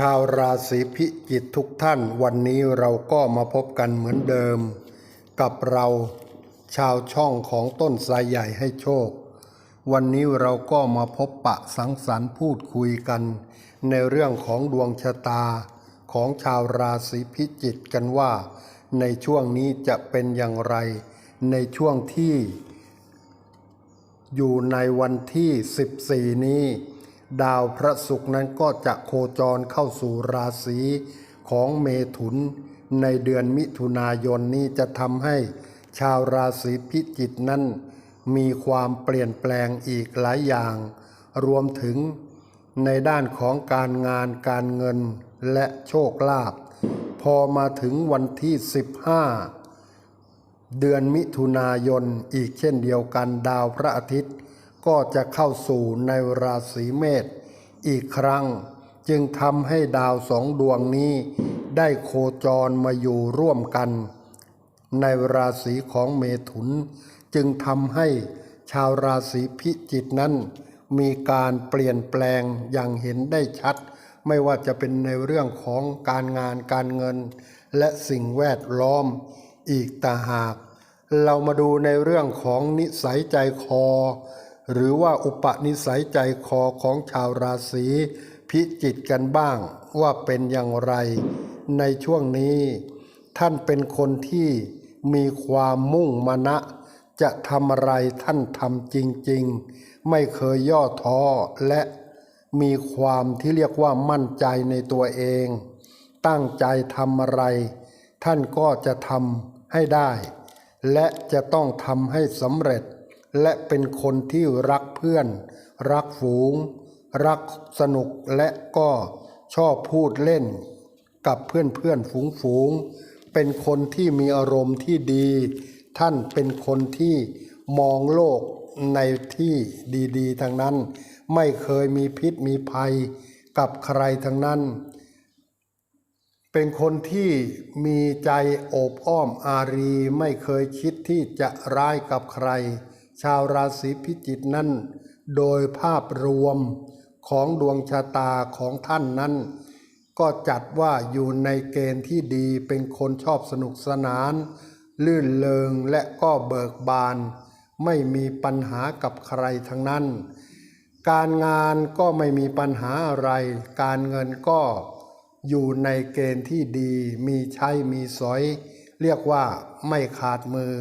ชาวราศีพิจิกทุกท่านวันนี้เราก็มาพบกันเหมือนเดิม กับเราชาวช่องของต้นสายใหญ่ให้โชค วันนี้เราก็มาพบปะสังสรรค์พูดคุยกัน ในเรื่องของดวงชะตาของชาวราศีพิจิกกันว่า ในช่วงนี้จะเป็นอย่างไร ในช่วงที่ อยู่ในวันที่ 14 นี้ ดาวพระศุกร์นั้นก็จะโคจรเข้าสู่ราศีของเมถุน ในเดือนมิถุนายนนี้จะทำให้ชาวราศีพิจิกนั้น มีความเปลี่ยนแปลงอีกหลายอย่าง รวมถึงในด้านของการงานการเงินและโชคลาภพอมาถึงวันที่ 15 เดือนมิถุนายนอีกเช่นเดียวกันดาวพระอาทิตย์ ก็จะเข้าสู่ในราศีเมษอีกครั้ง จึงทำให้ดาวสองดวงนี้ ได้โคจรมาอยู่ร่วมกัน ในราศีของเมถุน จึงทำให้ชาวราศีพิจิกนั้น มีการเปลี่ยนแปลงอย่างเห็นได้ชัด ไม่ว่าจะเป็นในเรื่องของการงานการเงิน และสิ่งแวดล้อมอีกต่างหาก เรามาดูในเรื่องของนิสัยใจคอ หรือว่าอุปนิสัยใจคอของชาวราศีพิจิกกันบ้างว่าเป็นอย่างไร ในช่วงนี้ ท่านเป็นคนที่มีความมุ่งมานะ จะทำอะไรท่านทำจริง ๆ ไม่เคยย่อท้อและมีความที่เรียกว่ามั่นใจในตัวเอง ตั้งใจทำอะไร ท่านก็จะทำให้ได้ และจะต้องทำให้สำเร็จ และเป็นคนที่รักเพื่อน รักฝูง รักสนุกและก็ชอบพูดเล่น กับเพื่อนเพื่อนฝูงฝูง เป็นคนที่มีอารมณ์ที่ดี ท่านเป็นคนที่มองโลกในที่ดีๆทั้งนั้น ไม่เคยมีพิษมีภัยกับใครทั้งนั้น เป็นคนที่มีใจโอบอ้อมอารีไม่เคยคิดที่จะร้ายกับใคร ชาวราศีพิจิกนั้น โดยภาพรวมของดวงชะตาของท่านนั้น ก็จัดว่าอยู่ในเกณฑ์ที่ดีเป็นคนชอบสนุกสนาน ลื่นเลงและก็เบิกบาน ไม่มีปัญหากับใครทั้งนั้น การงานก็ไม่มีปัญหาอะไร การเงินก็อยู่ในเกณฑ์ที่ดีมีใช้มีสอย เรียกว่าไม่ขาดมือ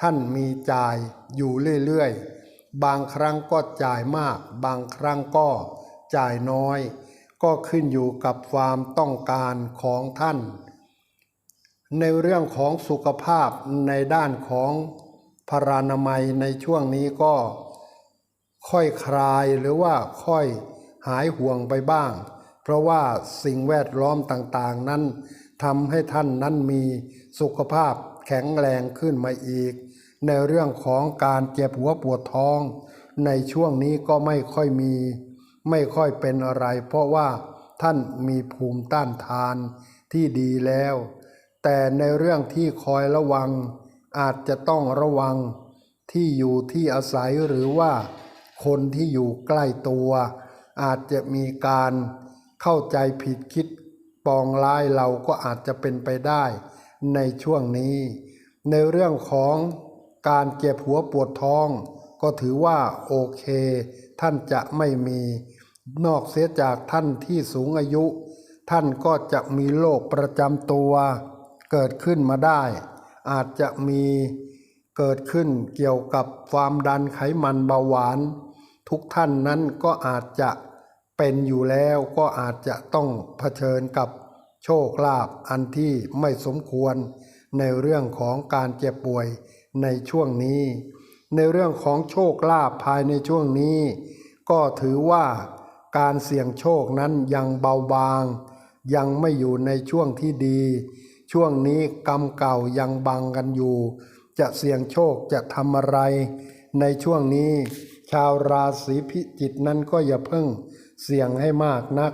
ท่านมีจ่ายอยู่เรื่อยๆ บางครั้งก็จ่ายมาก บางครั้งก็จ่ายน้อย ก็ขึ้นอยู่กับความต้องการของท่าน ในเรื่องของสุขภาพในด้านของพารานามัยในช่วงนี้ก็ค่อยคลายหรือว่าค่อยหายห่วงไปบ้าง เพราะว่าสิ่งแวดล้อมต่างๆนั้นทำให้ท่านนั้นมีสุขภาพ แข็งแรงขึ้นมาอีก ในเรื่องของการเจ็บหัวปวดท้อง ในช่วงนี้ก็ไม่ค่อยมี ไม่ค่อยเป็นอะไร เพราะว่าท่านมีภูมิต้านทานที่ดีแล้ว แต่ในเรื่องที่คอยระวัง อาจจะต้องระวังที่อยู่ที่อาศัยหรือว่า คนที่อยู่ใกล้ตัว อาจจะมีการเข้าใจผิดคิดปองร้ายเราก็อาจจะเป็นไปได้ ในช่วงนี้ ในเรื่องของการเจ็บหัวปวดท้อง ก็ถือว่าโอเค ท่านจะไม่มี นอกเสียจากท่านที่สูงอายุ ท่านก็จะมีโรคประจำตัว เกิดขึ้นมาได้ อาจจะมีเกิดขึ้นเกี่ยวกับความดันไขมันเบาหวาน ทุกท่านนั้นก็อาจจะเป็นอยู่แล้วก็อาจจะต้องเผชิญกับ โชคลาภอันที่ไม่สมควรในเรื่องของการเจ็บป่วยในช่วงนี้ ในเรื่องของโชคลาภภายในช่วงนี้ ก็ถือว่าการเสี่ยงโชคนั้นยังเบาบาง ยังไม่อยู่ในช่วงที่ดี ช่วงนี้กรรมเก่ายังบังกันอยู่ จะเสี่ยงโชคจะทำอะไร ในช่วงนี้ ชาวราศีพิจิกนั้นก็อย่าเพิ่งเสี่ยงให้มากนัก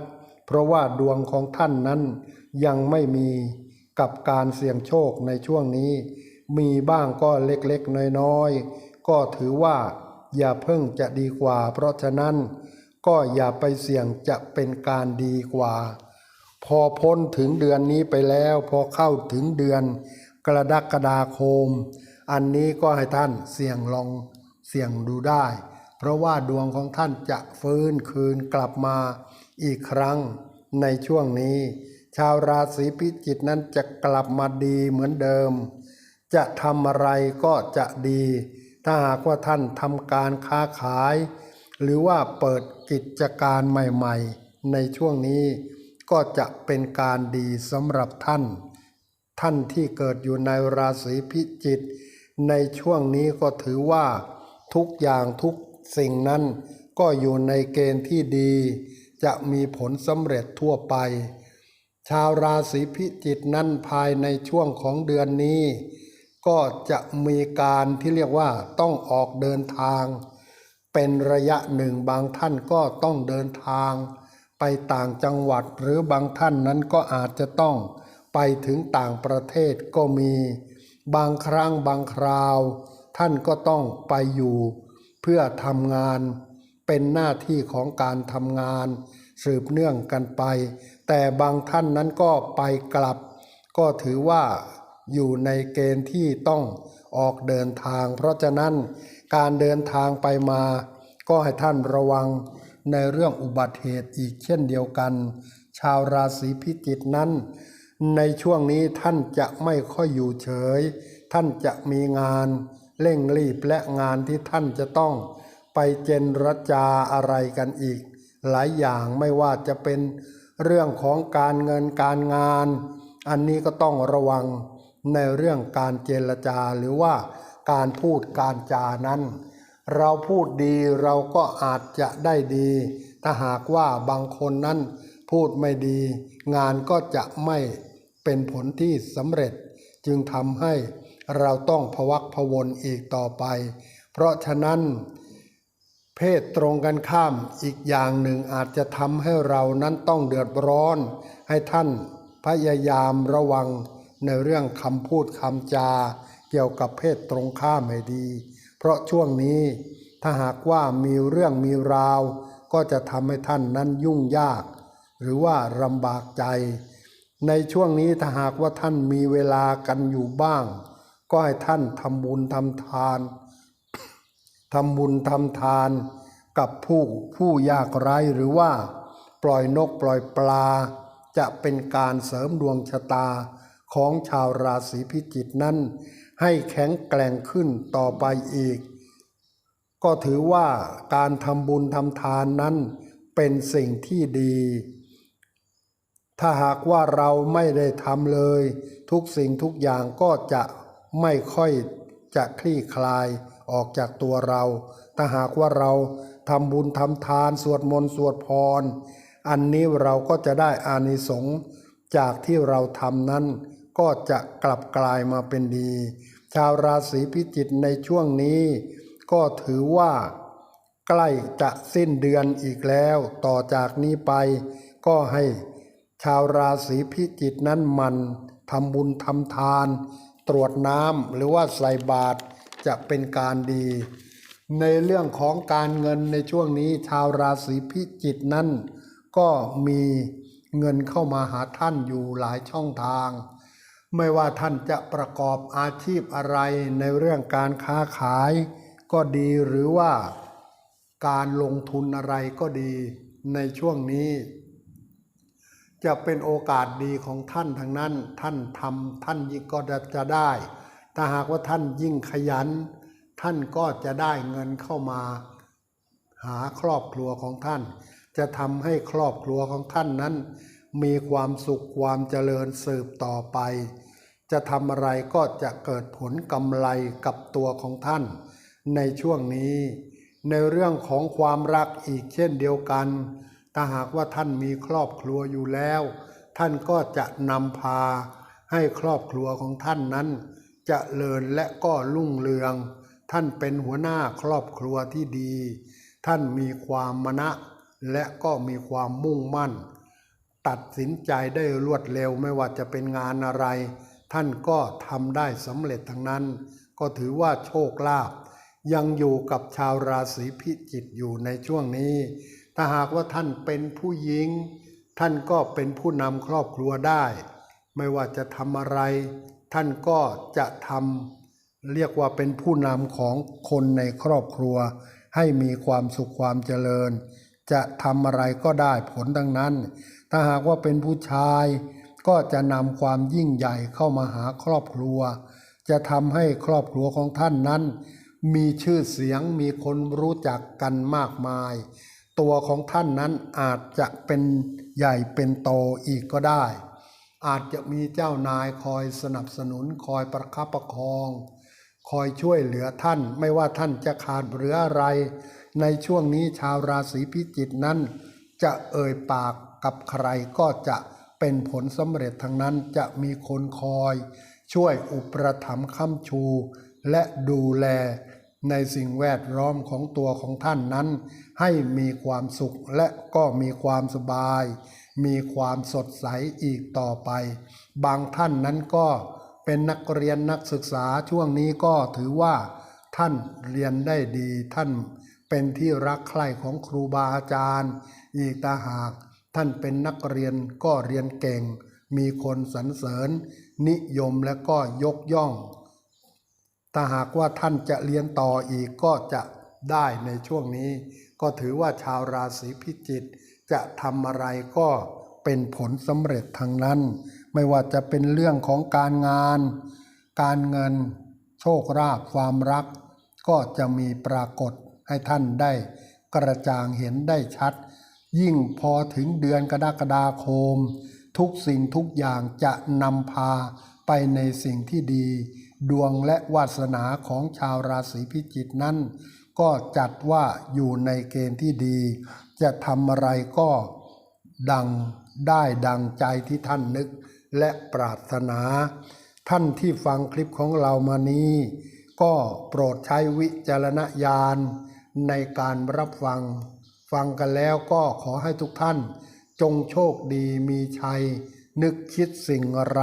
เพราะว่าดวงของท่านนั้นยังไม่มีกับการเสี่ยงโชคในช่วงนี้ มีบ้างก็เล็กๆ น้อยๆ ก็ถือว่าอย่าเพิ่งจะดีกว่า เพราะฉะนั้นก็อย่าไปเสี่ยงจะเป็นการดีกว่า พอพ้นถึงเดือนนี้ไปแล้ว พอเข้าถึงเดือนกรกฎาคม อันนี้ก็ให้ท่านเสี่ยงลองเสี่ยงดูได้ เพราะว่าดวงของท่านจะฟื้นคืนกลับมาอีกครั้งในช่วงนี้ ชาวราศีพิจิกนั้นจะกลับมาดีเหมือนเดิม จะทำอะไรก็จะดี ถ้าหากว่าท่านทำการค้าขาย หรือว่าเปิดกิจการใหม่ๆ ในช่วงนี้ก็จะเป็นการดีสำหรับท่าน ท่านที่เกิดอยู่ในราศีพิจิกในช่วงนี้ก็ถือว่าทุกอย่างทุก สิ่งนั้นก็อยู่ในเกณฑ์ที่ดี จะมีผลสำเร็จทั่วไป ชาวราศีพิจิกนั้นภายในช่วงของเดือนนี้ ก็จะมีการที่เรียกว่าต้องออกเดินทาง เป็นระยะหนึ่งบางท่านก็ต้องเดินทาง ไปต่างจังหวัดหรือบางท่านนั้นก็อาจจะต้องไปถึงต่างประเทศก็มี บางครั้งบางคราว ท่านก็ต้องไปอยู่ เพื่อทำงานเป็นหน้าที่ของการทำงาน สืบเนื่องกันไป แต่บางท่านนั้นก็ไปกลับ ก็ถือว่าอยู่ในเกณฑ์ที่ต้องออกเดินทาง เพราะฉะนั้นการเดินทางไปมา ก็ให้ท่านระวังในเรื่องอุบัติเหตุอีกเช่นเดียวกัน ชาวราศีพิจิกนั้น ในช่วงนี้ท่านจะไม่ค่อยอยู่เฉย ท่านจะมีงาน เร่งรีบและงานที่ท่านจะต้องไปเจนรจาอะไรกันอีก หลายอย่างไม่ว่าจะเป็นเรื่องของการเงินการงาน อันนี้ก็ต้องระวังในเรื่องการเจรจาหรือว่าการพูดการจานั้น เราพูดดีเราก็อาจจะได้ดี ถ้าหากว่าบางคนนั้นพูดไม่ดี งานก็จะไม่เป็นผลที่สำเร็จจึงทำให้ เราต้องพวักพวนอีกต่อไป เพราะฉะนั้น เพศตรงกันข้ามอีกอย่างหนึ่งอาจจะทำให้เรานั้นต้องเดือดร้อน ให้ท่านพยายามระวังในเรื่องคำพูดคำจา เกี่ยวกับเพศตรงข้ามให้ดี เพราะช่วงนี้ถ้าหากว่ามีเรื่องมีราว ก็จะทำให้ท่านนั้นยุ่งยาก หรือว่าลำบากใจ ในช่วงนี้ถ้าหากว่าท่านมีเวลากันอยู่บ้าง ก็ให้ท่านทำบุญทำทานทำบุญทำทานกับผู้ผู้ยากไร้หรือว่า ปล่อยนกปล่อยปลา จะเป็นการเสริมดวงชะตาของชาวราศีพิจิกนั้น ให้แข็งแกร่งขึ้นต่อไปอีก ก็ถือว่าการทำบุญทำทานนั้นเป็นสิ่งที่ดี ถ้าหากว่าเราไม่ได้ทำเลย ทุกสิ่งทุกอย่างก็จะ ไม่ค่อยจะคลี่คลายออกจากตัวเราถ้าหากว่าเราทำบุญทำทานสวดมนต์สวดพร อันนี้เราก็จะได้อานิสงส์จากที่เราทำนั้น ก็จะกลับกลายมาเป็นดี ชาวราศีพิจิกในช่วงนี้ ก็ถือว่า ใกล้จะสิ้นเดือนอีกแล้ว ต่อจากนี้ไป ก็ให้ ชาวราศีพิจิกนั้นหมันทำบุญทำทาน ตรวจน้ำหรือว่าใส่บาตรจะเป็นการดี ในเรื่องของการเงินในช่วงนี้ชาวราศีพิจิกนั้น ก็มีเงินเข้ามาหาท่านอยู่หลายช่องทาง ไม่ว่าท่านจะประกอบอาชีพอะไรในเรื่องการค้าขาย ก็ดีหรือว่าการลงทุนอะไรก็ดีในช่วงนี้ จะเป็นโอกาสดีของท่านทางนั้น ท่านทำท่านยิ่งก็จะได้ ถ้าหากว่าท่านยิ่งขยัน ท่านก็จะได้เงินเข้ามา หาครอบครัวของท่าน จะทำให้ครอบครัวของท่านนั้น มีความสุขความเจริญสืบต่อไป จะทำอะไรก็จะเกิดผลกำไรกับตัวของท่าน ในช่วงนี้ ในเรื่องของความรักอีกเช่นเดียวกัน ถ้าหากว่าท่านมีครอบครัวอยู่แล้ว ท่านก็จะนำพาให้ครอบครัวของท่านนั้นจเจริญและก็รุ่งเรือง ท่านเป็นหัวหน้าครอบครัวที่ดี ท่านมีความมณะ และก็มีความมุ่งมั่น ตัดสินใจได้รวดเร็วไม่ว่าจะเป็นงานอะไร ท่านก็ทำได้สำเร็จทั้งนั้น ก็ถือว่าโชคลาภยังอยู่กับชาวราศีพิจิกอยู่ในช่วงนี้ ถ้าหากว่าท่านเป็นผู้หญิง ท่านก็เป็นผู้นำครอบครัวได้ ไม่ว่าจะทำอะไร ท่านก็จะทำเรียกว่าเป็นผู้นำของคนในครอบครัว ให้มีความสุขความเจริญ จะทำอะไรก็ได้ผลดังนั้น ถ้าหากว่าเป็นผู้ชาย ก็จะนำความยิ่งใหญ่เข้ามาหาครอบครัว จะทำให้ครอบครัวของท่านนั้น มีชื่อเสียงมีคนรู้จักกันมากมาย ตัวของท่านนั้นอาจจะเป็นใหญ่เป็นโตอีกก็ได้ อาจจะมีเจ้านายคอยสนับสนุนคอยประคับประคอง คอยช่วยเหลือท่าน ไม่ว่าท่านจะขาดเหลืออะไร ในช่วงนี้ชาวราศีพิจิกนั้น จะเอ่ยปากกับใครก็จะเป็นผลสำเร็จทั้งนั้นจะมีคนคอย ช่วยอุปถัมภ์ค้ำชู และดูแล ในสิ่งแวดล้อมของตัวของท่านนั้น ให้มีความสุขและก็มีความสบาย มีความสดใสอีกต่อไป บางท่านนั้นก็เป็นนักเรียนนักศึกษาช่วงนี้ก็ถือว่า ท่านเรียนได้ดีท่านเป็นที่รักใคร่ของครูบาอาจารย์ อีกตาหาก ท่านเป็นนักเรียนก็เรียนเก่ง มีคนสรรเสริญ นิยมและก็ยกย่อง ถ้าหากว่าท่านจะเรียนต่ออีกก็จะได้ในช่วงนี้ ก็ถือว่าชาวราศีพิจิกจะทำอะไรก็เป็นผลสำเร็จทางนั้น ไม่ว่าจะเป็นเรื่องของการงาน การเงิน โชคราภความรัก ก็จะมีปรากฏให้ท่านได้กระจ่างเห็นได้ชัด ยิ่งพอถึงเดือนกรกฎาคม ทุกสิ่งทุกอย่างจะนำพาไปในสิ่งที่ดี ดวงและวาสนาของชาวราศีพิจิกนั้น ก็จัดว่าอยู่ในเกณฑ์ที่ดี จะทำอะไรก็ดังได้ดังใจที่ท่านนึกและปรารถนา ท่านที่ฟังคลิปของเรามานี้ ก็โปรดใช้วิจารณญาณในการรับฟัง ฟังกันแล้วก็ขอให้ทุกท่าน จงโชคดีมีชัย นึกคิดสิ่งอะไร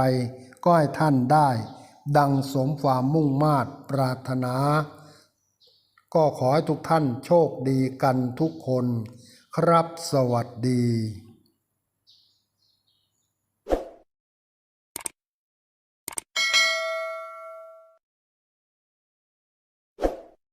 ก็ให้ท่านได้ ดังสมความมุ่งมาตรปรารถนา ก็ขอให้ทุกท่านโชคดีกันทุกคน ครับสวัสดี